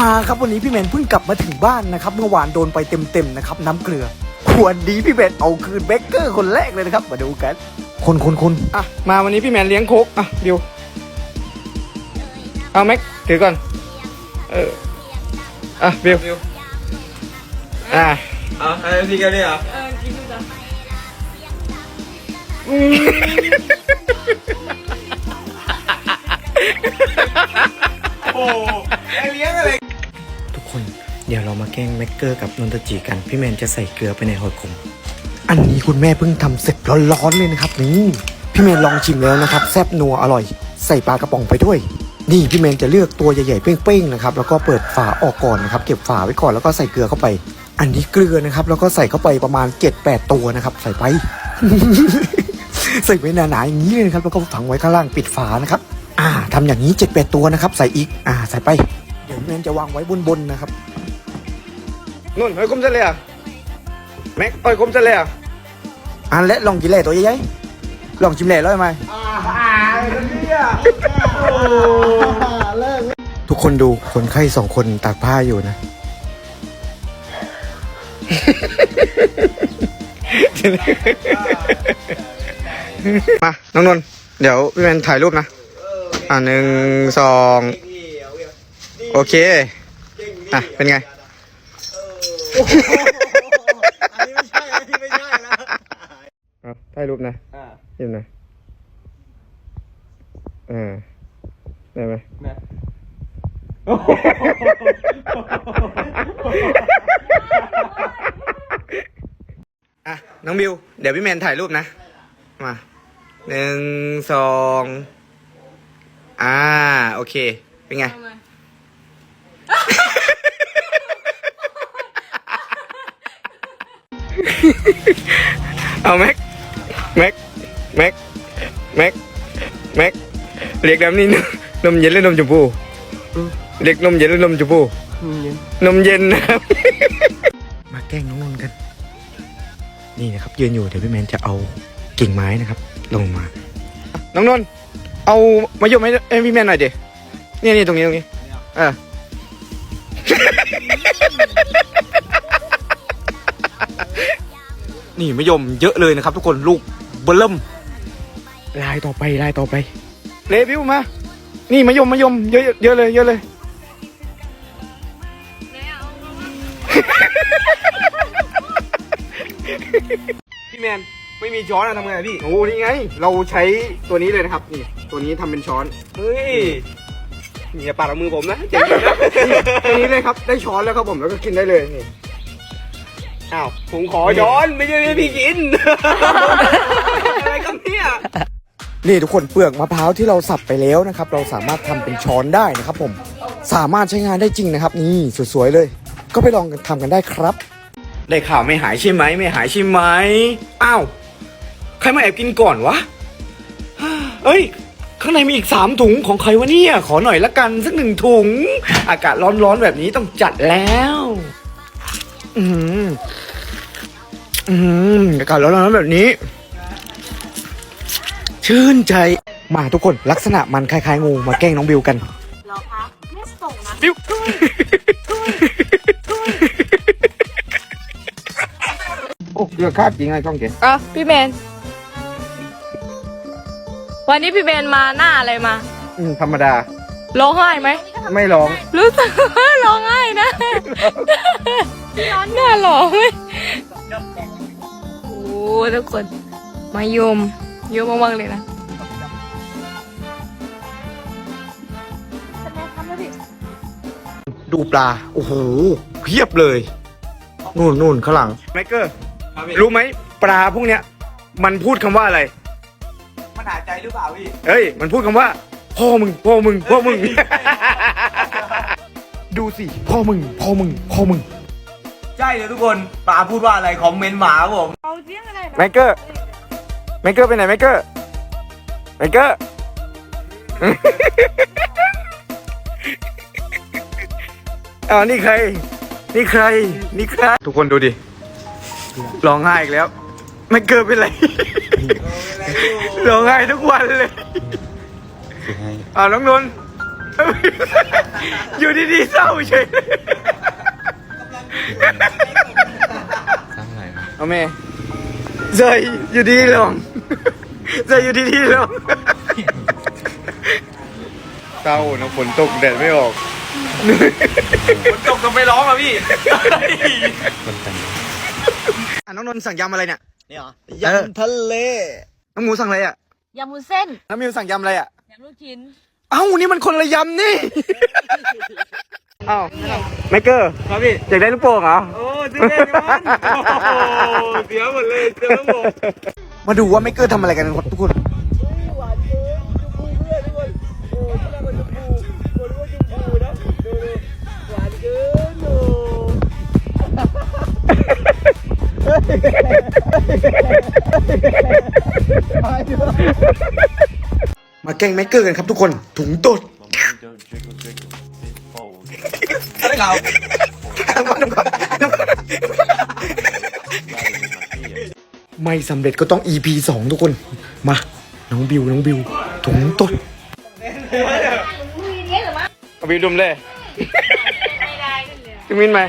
มาครับวันนี้พี่แมนเพิ่งกลับมาถึงบ้านนะครับเมื่อวานโดนไปเต็มๆนะครับน้ำเกลือวันนี้พี่แมนเอาคืนเบเกอร์คนแรกเลยนะครับ มาดูกัน คนคนคนอะมาวันนี้พี่แมนเลี้ยงโค้กอะบิวเอาแม็กถือก่อนเอออะบิวอะเอาไอ้พี่กันเนี่ยเหรอโอ้ไอเลี้ยงอะไรทุกคน เดี๋ยวเรามาแกล้งแม็กเกอร์กับนนทจีกัน พี่แมนจะใส่เกลือไปในหอยขม อันนี้คุณแม่เพิ่งทำเสร็จร้อนๆเลยนะครับนี่พี่แมนลองชิมแล้วนะครับแซ่บนัวอร่อย ใส่ปลากระป๋องไปด้วย นี่พี่แมนจะเลือกตัวใหญ่ๆเป้งๆนะครับแล้วก็เปิดฝาออกก่อนนะครับเก็บฝาไว้ก่อนแล้วก็ใส่เกลือเข้าไป อันนี้เกลือนะครับแล้วก็ใส่เข้าไปประมาณ 7-8 ตัวนะครับใส่ไป ใส่ไว้หนาๆอย่างนี้เลยนะครับแล้วก็ฝังไว้ข้างล่างปิดฝานะครับอ่าทำอย่างนี้7-8ตัวนะครับใส่อีกอ่าใส่ไปเดี๋ยวพี่แมนจะวางไว้บนๆนะครับ นุ่นหอยคมเสร็จเลยอะแม็กหอยคมเสร็จเลยอะอันและลองกินแหล่ตัวใหญ่ๆลองชิมแหล่แล้วไหมทุกคนดูคนไข้สองคนตากผ้าอยู่นะ มา น้องนนท์เดี๋ยวพี่แมนถ่ายรูปนะ อะหนึ่งสอง โอเค อะ เป็นไง อันนี้ไม่ใช่ อันนี้ไม่ใช่นะเอาถ่ายรูปนะอ่าเห็นไหมเออได้ไหม นะอะ น้องบิว เดี๋ยวพี่แมนถ่ายรูปนะ มาหนึ่งสองอ่า โอเค เป็นไง เอาแม็ก แม็ก แม็ก แม็ก แม็ก เรียกน้ำนี่นนมเย็นหรือนมชมพูเรียกนมเย็นหรือนมชมพูนมเย็นนะครับ มาแกล้งน้องนนท์กัน นี่นะครับยืนอยู่เดี๋ยวพี่แมนจะเอากิ่งไม้นะครับ ลงมา น้องนนท์เอามายมให้ให้พี่แมนหน่อยดินี่นี่ตรงนี้ตรงนี้ เออ นี่มะยมเยอะเลยนะครับ ทุกคนลูกเบลเริ่มลายต่อไปลายต่อไปเลวิวมา นี่มายมมายมเยอะเยอะเลยเยอะเลยพี่แมนไม่มีช้อนอะทำไงอะพี่โอ้นี่ไง เราใช้ตัวนี้เลยนะครับ นี่ ตัวนี้ทำเป็นช้อนเฮ้ยอย่าปาดเอามือผมนะเจ็บนี่ตัวนี้เลยครับได้ช้อนแล้วครับผมแล้วก็กินได้เลยนี่ อ้าวผมขอย้อนไม่ใช่ให้พี่กิน อะไรกันเนี่ย นี่ทุกคนเปลือกมะพร้าวที่เราสับไปแล้วนะครับ เราสามารถทำเป็นช้อนได้นะครับผม สามารถใช้งานได้จริงนะครับ นี่สวยๆเลย ก็ไปลองกันทำกันได้ครับ ได้ข่าวไม่หายใช่ไหมไม่หายใช่ไหมอ้าวใครมาแอบกินก่อนวะเอ้ย ข้างในมีอีกสามถุงของใครวะเนี่ย ขอหน่อยละกันสักหนึ่งถุง อากาศร้อนๆแบบนี้ต้องจัดแล้ว อืมอืมอากาศร้อนๆแบบนี้ ชื่นใจ มาทุกคนลักษณะมันคล้ายๆงูมาแกล้งน้องบิวกันเหรอคะไม่ส่งนะปิ้วโอ้เรือคาดจริงไงช่องเก๋อะพี่เบนวันนี้พี่เบนมาหน้าอะไรมา อืมธรรมดา ร้องไห้ไหม ไม่ร้องรู้สึกว่าร้องไห้นะร้อนหน้าหล่อไหมโอ้ทุกคน มายมเยอะมากๆเลยนะดูปลา โอ้โหเพียบเลย นู่นนู่นข้างหลังไมเกอร์รู้ไหมปลาพวกเนี้ย มันพูดคำว่าอะไร มันหายใจหรือเปล่าพี่ เอ้ย มันพูดคำว่า พ่อมึงพ่อมึงพ่อมึง ดูสิพ่อมึงพ่อมึงพ่อมึงใช่เลยทุกคนปาพูดว่าอะไรคอมเมนต์หมาครับผมไมเกอร์ไมเกอร์ไปไหนไมเกอร์ไมเกอร์อ่านี่ใคร นี่ใคร นี่ใคร ทุกคนดูดิร้องไห้อีกแล้ว ไมเกอร์เป็นไรร้องไห้ทุกวันเลย อ่าน้องนนท์ อยู่ดีๆเศร้าเฉยเอาแม่เจยอยู่ดีๆลงเจยอยู่ดีๆลงเศร้านะฝนตกแดดไม่ออกฝนตกก็ไม่ร้องอะพี่อะน้องนนท์สั่งยำอะไรเนี่ย นี่เหรอเออยำทะเล น้องหมูสั่งอะไรอะยำมุนเส้น น้องมิวสั่งยำอะไรอะยำลูกชิ้น เอ้านี่มันคนละยำนี่เอ้าไมเกอร์ครับพี่ อยากได้ลูกโป่งเหรอ โอ้ซื้อได้ไหมมันโอ้โหเสียหมดเลยเจอทั้งหมดมาดูว่าไมเกอร์ทำอะไรกันครับทุกคนมา แกล้งไมเกอร์กันครับทุกคน ถุงตดอะไรเก่าไม่สำเร็จก็ต้อง EP สองทุกคน มา น้องบิว น้องบิว ถุงตดเอาบิวดมเลยไม่ได้กันเลยจะมินไหม